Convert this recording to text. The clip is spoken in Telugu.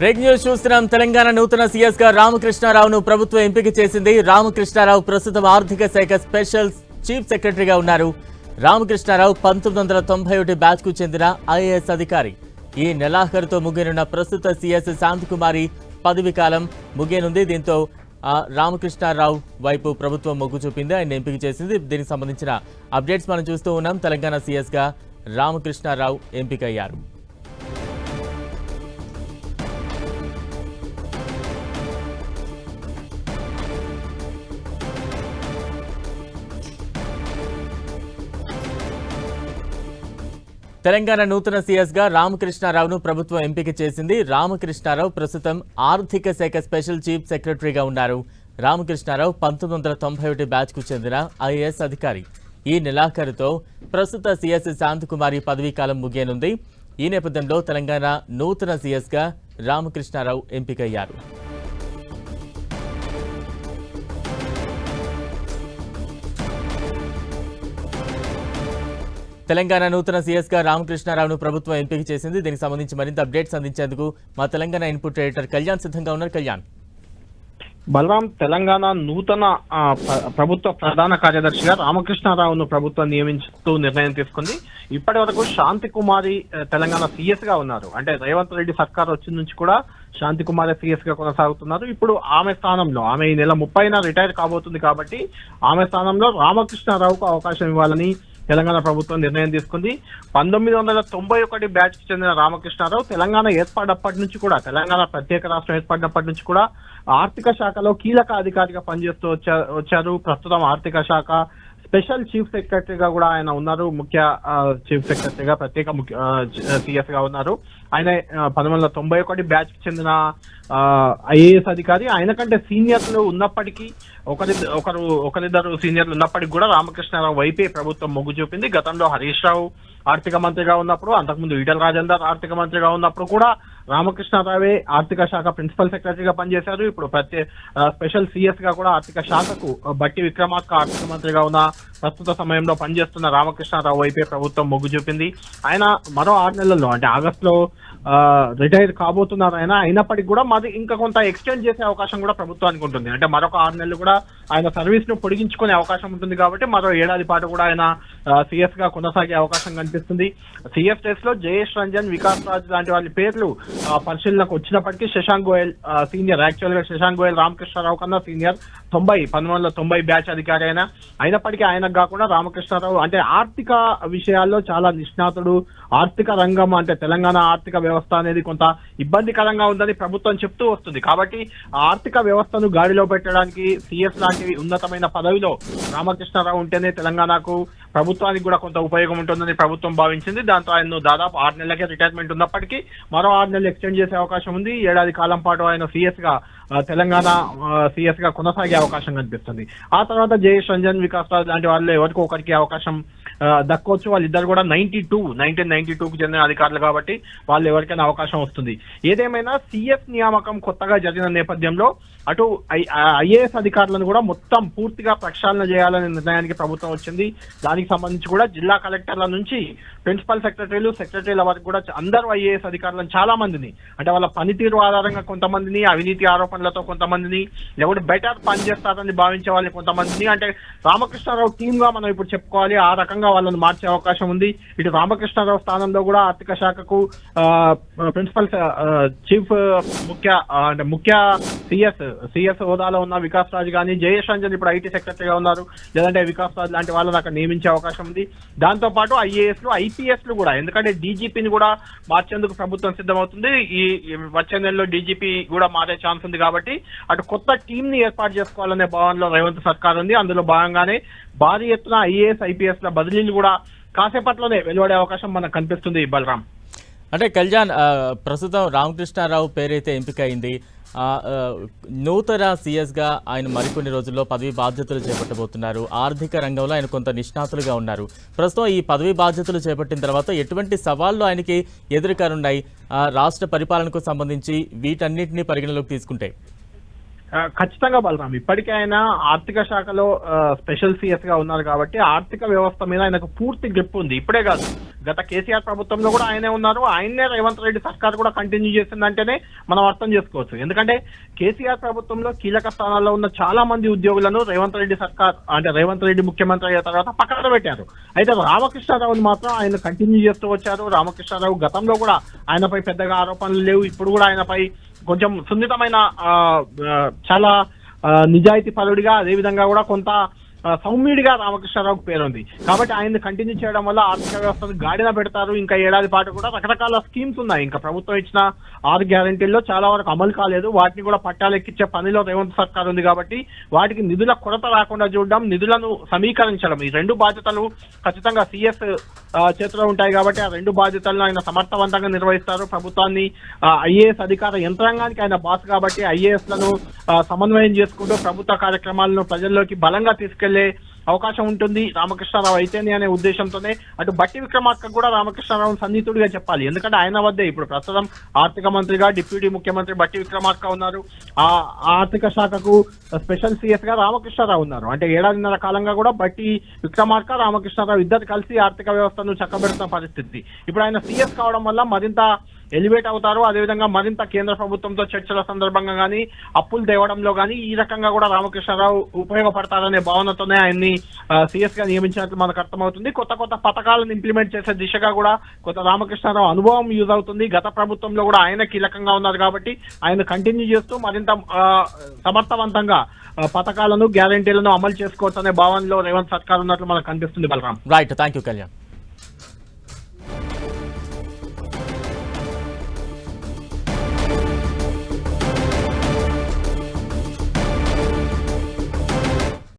బ్రేక్ న్యూస్ చూస్తున్నాం. తెలంగాణ నూతన సీఎస్గా రామకృష్ణారావును ప్రభుత్వం ఎంపిక చేసింది. రామకృష్ణారావు ప్రస్తుతం ఆర్థిక శాఖ స్పెషల్ చీఫ్ సెక్రటరీగా ఉన్నారు. రామకృష్ణారావు పంతొమ్మిది వందల తొంభై ఒకటి బ్యాచ్కు చెందిన ఐఏఎస్ అధికారి. ఈ నెలాఖరుతో ముగియనున్న ప్రస్తుత సీఎస్ శాంతకుమారి పదవి కాలం ముగియనుంది. దీంతో రామకృష్ణారావు వైపు ప్రభుత్వం మొగ్గు చూపింది. ఆయన ఎంపిక చేసింది. దీనికి సంబంధించిన అప్డేట్స్ మనం చూస్తూ ఉన్నాం. తెలంగాణ సీఎస్గా రామకృష్ణారావు ఎంపికయ్యారు. తెలంగాణ నూతన సీఎస్గా రామకృష్ణారావును ప్రభుత్వం ఎంపిక చేసింది. రామకృష్ణారావు ప్రస్తుతం ఆర్థిక శాఖ స్పెషల్ చీఫ్ సెక్రటరీగా ఉన్నారు. రామకృష్ణారావు పంతొమ్మిది వందల తొంభై ఒకటి బ్యాచ్కు చెందిన ఐఏఎస్ అధికారి. ఈ నెలాఖరుతో ప్రస్తుత సీఎస్ శాంతకుమారి పదవీ కాలం ముగియనుంది. ఈ నేపథ్యంలో తెలంగాణ నూతన సీఎస్గా రామకృష్ణారావు ఎంపికయ్యారు. తెలంగాణ నూతన సీఎస్గా రామకృష్ణారావును ప్రభుత్వం ఎంపిక చేసింది. దీనికి సంబంధించి మరింత అప్డేట్స్ అందించేందుకు మా తెలంగాణ ఇన్పుట్ ఎడిటర్ కళ్యాణ్ సిద్ధంగా ఉన్నారు. కళ్యాణ్. బలరాం తెలంగాణ నూతన ప్రభుత్వ ప్రధాన కార్యదర్శిగా రామకృష్ణారావును ప్రభుత్వం నియమించుతూ నిర్ణయం తీసుకుంది. ఇప్పటి వరకు శాంతి కుమారి తెలంగాణ సీఎస్గా ఉన్నారు. అంటే రేవంత్ రెడ్డి సర్కార్ వచ్చిన నుంచి కూడా శాంతి కుమారి సీఎస్గా కొనసాగుతున్నారు. ఇప్పుడు ఆమె స్థానంలో ఆమె ఈ నెల ముప్పైన రిటైర్ కాబోతుంది కాబట్టి ఆమె స్థానంలో రామకృష్ణారావుకు అవకాశం ఇవ్వాలని తెలంగాణ ప్రభుత్వం నిర్ణయం తీసుకుంది. పంతొమ్మిది వందల తొంభై ఒకటి బ్యాచ్కి చెందిన రామకృష్ణారావు తెలంగాణ ఏర్పడినప్పటి నుంచి కూడా తెలంగాణ ప్రత్యేక రాష్ట్రం ఏర్పడినప్పటి నుంచి కూడా ఆర్థిక శాఖలో కీలక అధికారిగా పనిచేస్తూ వచ్చారు వచ్చారు. ప్రస్తుతం ఆర్థిక శాఖ స్పెషల్ చీఫ్ సెక్రటరీగా కూడా ఆయన ఉన్నారు. ముఖ్య చీఫ్ సెక్రటరీగా ప్రత్యేక ముఖ్య సిఎస్గా ఉన్నారు. ఆయన పంతొమ్మిది వందల తొంభై ఒకటి బ్యాచ్ చెందిన ఐఏఎస్ అధికారి. ఆయన కంటే సీనియర్లు ఉన్నప్పటికీ ఒకరి ఒకరు ఒకరిద్దరు సీనియర్లు ఉన్నప్పటికీ కూడా రామకృష్ణారావు వైపే ప్రభుత్వం మొగ్గు చూపింది. గతంలో హరీష్ రావు ఆర్థిక మంత్రిగా ఉన్నప్పుడు అంతకుముందు ఈటల రాజేందర్ ఆర్థిక మంత్రిగా ఉన్నప్పుడు కూడా రామకృష్ణారావే ఆర్థిక శాఖ ప్రిన్సిపల్ సెక్రటరీగా పనిచేశారు. ఇప్పుడు ప్రత్యే స్పెషల్ సిఎస్గా కూడా ఆర్థిక శాఖకు బట్టి విక్రమార్క ఆర్థిక మంత్రిగా ఉన్న ప్రస్తుత సమయంలో పనిచేస్తున్న రామకృష్ణారావు వైపే ప్రభుత్వం మొగ్గు చూపింది. ఆయన మరో ఆరు నెలల్లో అంటే ఆగస్టులో రిటైర్ కాబోతున్నారు ఆయన. అయినప్పటికీ కూడా మాది ఇంకా కొంత ఎక్స్టెండ్ చేసే అవకాశం కూడా ప్రభుత్వానికి ఉంటుంది. అంటే మరొక ఆరు నెలలు కూడా ఆయన సర్వీస్ను పొడిగించుకునే అవకాశం ఉంటుంది కాబట్టి మరో ఏడాది పాటు కూడా ఆయన సిఎస్గా కొనసాగే అవకాశం కనిపిస్తుంది. సిఎస్ టెస్ట్లో జయేష్ రంజన్ వికాస్ రాజ్ లాంటి వాళ్ళ పేర్లు పరిశీలనకు వచ్చినప్పటికీ శశాంక్ గోయల్ సీనియర్ యాక్చువల్గా శశాంక్ గోయల్ రామకృష్ణారావు కన్నా సీనియర్. తొంభై పంతొమ్మిది వందల తొంభై బ్యాచ్ అధికారి అయినా అయినప్పటికీ ఆయనకు కాకుండా రామకృష్ణారావు అంటే ఆర్థిక విషయాల్లో చాలా నిష్ణాతుడు. ఆర్థిక రంగం అంటే తెలంగాణ ఆర్థిక వ్యవస్థ అనేది కొంత ఇబ్బందికరంగా ఉందని ప్రభుత్వం చెప్తూ వస్తుంది. కాబట్టి ఆర్థిక వ్యవస్థను గాడిలో పెట్టడానికి సిఎస్ లాంటి ఉన్నతమైన పదవిలో రామకృష్ణారావు ఉంటేనే తెలంగాణకు ప్రభుత్వానికి కూడా కొంత ఉపయోగం ఉంటుందని ప్రభుత్వం భావించింది. దాంతో ఆయన దాదాపు ఆరు నెలలకే రిటైర్మెంట్ ఉన్నప్పటికీ మరో ఆరు నెలలు ఎక్స్టెండ్ చేసే అవకాశం ఉంది. ఏడాది కాలం పాటు ఆయన సిఎస్గా తెలంగాణ సిఎస్గా కొనసాగే అవకాశం కనిపిస్తుంది. ఆ తర్వాత జయేష్ రంజన్ వికాస్ రాజ్ లాంటి వాళ్ళు ఎవరికో ఒకరికి అవకాశం దక్కొచ్చు వాళ్ళిద్దరు కూడా ninety two nineteen ninety two కు చెందిన అధికారులు కాబట్టి వాళ్ళు ఎవరికైనా అవకాశం వస్తుంది. ఏదేమైనా సిఎస్ నియామకం కొత్తగా జరిగిన నేపథ్యంలో అటు ఐఏఎస్ అధికారులను కూడా మొత్తం పూర్తిగా ప్రక్షాళన చేయాలనే నిర్ణయానికి ప్రభుత్వం వచ్చింది. దానికి సంబంధించి కూడా జిల్లా కలెక్టర్ల నుంచి ప్రిన్సిపల్ సెక్రటరీలు సెక్రటరీల వరకు కూడా అందరూ ఐఏఎస్ అధికారులను చాలా మందిని అంటే వాళ్ళ పనితీరు ఆధారంగా కొంతమందిని అవినీతి ఆరోపణలతో కొంతమందిని లేకుంటే బెటర్ పనిచేస్తారని భావించే వాళ్ళని కొంతమందిని అంటే రామకృష్ణారావు టీమ్గా మనం ఇప్పుడు చెప్పుకోవాలి. ఆ రకంగా వాళ్ళని మార్చే అవకాశం ఉంది. ఇటు రామకృష్ణారావు స్థానంలో కూడా ఆర్థిక శాఖకు ప్రిన్సిపల్ చీఫ్ ముఖ్య అంటే ముఖ్య సిఎస్ సిఎస్ హోదాలో ఉన్న వికాస్ రాజ్ కానీ జయేష్ రంజన్ ఇప్పుడు ఐటీ సెక్రటరీగా ఉన్నారు. లేదంటే వికాస్ రాజ్ లాంటి వాళ్ళని అక్కడ నియమించే అవకాశం ఉంది. దాంతో పాటు ఐఏఎస్లు ఐపీఎస్లు కూడా ఎందుకంటే డీజీపీని కూడా మార్చేందుకు ప్రభుత్వం సిద్ధమవుతుంది. ఈ ఈ వచ్చే నెలలో డీజీపీ కూడా మారే ఛాన్స్ ఉంది కాబట్టి అటు కొత్త టీం ని ఏర్పాటు చేసుకోవాలనే భావనలో రేవంత్ సర్కార్ ఉంది. అందులో భాగంగానే భారీ ఎత్తున ఐఏఎస్ ఐపీఎస్ ల బదిలీలు కూడా కాసేపట్లోనే వెలువడే అవకాశం మనకు కనిపిస్తుంది బలరాం. అంటే కళ్యాణ్ ప్రస్తుతం రామకృష్ణారావు పేరైతే ఎంపిక అయింది నూతన సీఎస్గా ఆయన మరికొన్ని రోజుల్లో పదవి బాధ్యతలు చేపట్టబోతున్నారు. ఆర్థిక రంగంలో ఆయన కొంత నిష్ణాతులుగా ఉన్నారు. ప్రస్తుతం ఈ పదవి బాధ్యతలు చేపట్టిన తర్వాత ఎటువంటి సవాళ్ళు ఆయనకి ఎదురుకానున్నాయి? రాష్ట్ర పరిపాలనకు సంబంధించి వీటన్నిటిని పరిగణలోకి తీసుకుంటే. ఖచ్చితంగా బలరాం. ఇప్పటికే ఆయన ఆర్థిక శాఖలో స్పెషల్ సిఎస్గా ఉన్నారు కాబట్టి ఆర్థిక వ్యవస్థ మీద ఆయనకు పూర్తి గ్రిప్ ఉంది. ఇప్పుడే కాదు. గత కేసీఆర్ ప్రభుత్వంలో కూడా ఆయనే ఉన్నారు. ఆయనే రేవంత్ రెడ్డి సర్కార్ కూడా కంటిన్యూ చేసిందంటేనే మనం అర్థం చేసుకోవచ్చు. ఎందుకంటే కేసీఆర్ ప్రభుత్వంలో కీలక స్థానాల్లో ఉన్న చాలా మంది ఉద్యోగులను రేవంత్ రెడ్డి సర్కార్ అంటే రేవంత్ రెడ్డి ముఖ్యమంత్రి అయిన తర్వాత పక్కన పెట్టారు. అయితే రామకృష్ణారావుని మాత్రం ఆయన కంటిన్యూ చేస్తూ వచ్చారు. రామకృష్ణారావు గతంలో కూడా ఆయనపై పెద్దగా ఆరోపణలు లేవు. ఇప్పుడు కూడా ఆయనపై కొంచెం సున్నితమైన ఆ, చాలా ఆ, నిజాయితీ పరుడిగా అదేవిధంగా కూడా కొంత సౌమ్యుడిగా రామకృష్ణారావుకు పేరుంది. కాబట్టి ఆయన్ని కంటిన్యూ చేయడం వల్ల ఆర్థిక వ్యవస్థను గాడిన పెడతారు. ఇంకా ఏడాది పాటు కూడా రకరకాల స్కీమ్స్ ఉన్నాయి. ఇంకా ప్రభుత్వం ఇచ్చిన ఆరు గ్యారంటీల్లో చాలా వరకు అమలు కాలేదు. వాటిని కూడా పట్టాలెక్కించే పనిలో రేవంత్ సర్కార్ ఉంది కాబట్టి వాటికి నిధుల కొరత రాకుండా చూడడం నిధులను సమీకరించడం ఈ రెండు బాధ్యతలు ఖచ్చితంగా సిఎస్ చేతిలో ఉంటాయి కాబట్టి ఆ రెండు బాధ్యతలను ఆయన సమర్థవంతంగా నిర్వహిస్తారు. ప్రభుత్వాన్ని ఐఏఎస్ అధికార యంత్రాంగానికి ఆయన బాస్ కాబట్టి ఐఏఎస్లను సమన్వయం చేసుకుంటూ ప్రభుత్వ కార్యక్రమాలను ప్రజల్లోకి బలంగా తీసుకెళ్ళి అవకాశం ఉంటుంది. రామకృష్ణారావు అయితేనే అనే ఉద్దేశంతోనే అటు బట్టి విక్రమార్క కూడా రామకృష్ణారావు సన్నిహితుడిగా చెప్పాలి. ఎందుకంటే ఆయన వద్దే ఇప్పుడు ప్రస్తుతం ఆర్థిక మంత్రిగా డిప్యూటీ ముఖ్యమంత్రి బట్టి విక్రమార్క ఉన్నారు. ఆ ఆర్థిక శాఖకు స్పెషల్ సిఎస్గా రామకృష్ణారావు ఉన్నారు. అంటే ఏడాదిన్నర కాలంగా కూడా బట్టి విక్రమార్క రామకృష్ణారావు ఇద్దరు కలిసి ఆర్థిక వ్యవస్థను చక్కబెడుతున్న పరిస్థితి. ఇప్పుడు ఆయన సిఎస్ కావడం వల్ల మరింత ఎలివేట్ అవుతారు అదేవిధంగా మరింత కేంద్ర ప్రభుత్వంతో చర్చల సందర్భంగా కానీ అప్పులు తేవడంలో కానీ ఈ రకంగా కూడా రామకృష్ణారావు ఉపయోగపడతారనే భావనతోనే ఆయన్ని సిఎస్గా నియమించినట్లు మనకు అర్థమవుతుంది. కొత్త కొత్త పథకాలను ఇంప్లిమెంట్ చేసే దిశగా కూడా కొత్త రామకృష్ణారావు అనుభవం యూజ్ అవుతుంది. గత ప్రభుత్వంలో కూడా ఆయన కీలకంగా ఉన్నారు కాబట్టి ఆయన కంటిన్యూ చేస్తూ మరింత సమర్థవంతంగా పథకాలను గ్యారంటీలను అమలు చేసుకోవచ్చు అనే భావనలో రేవంత్ సర్కార్ ఉన్నట్లు మనకు కనిపిస్తుంది Balaram. Right thank you Kalyan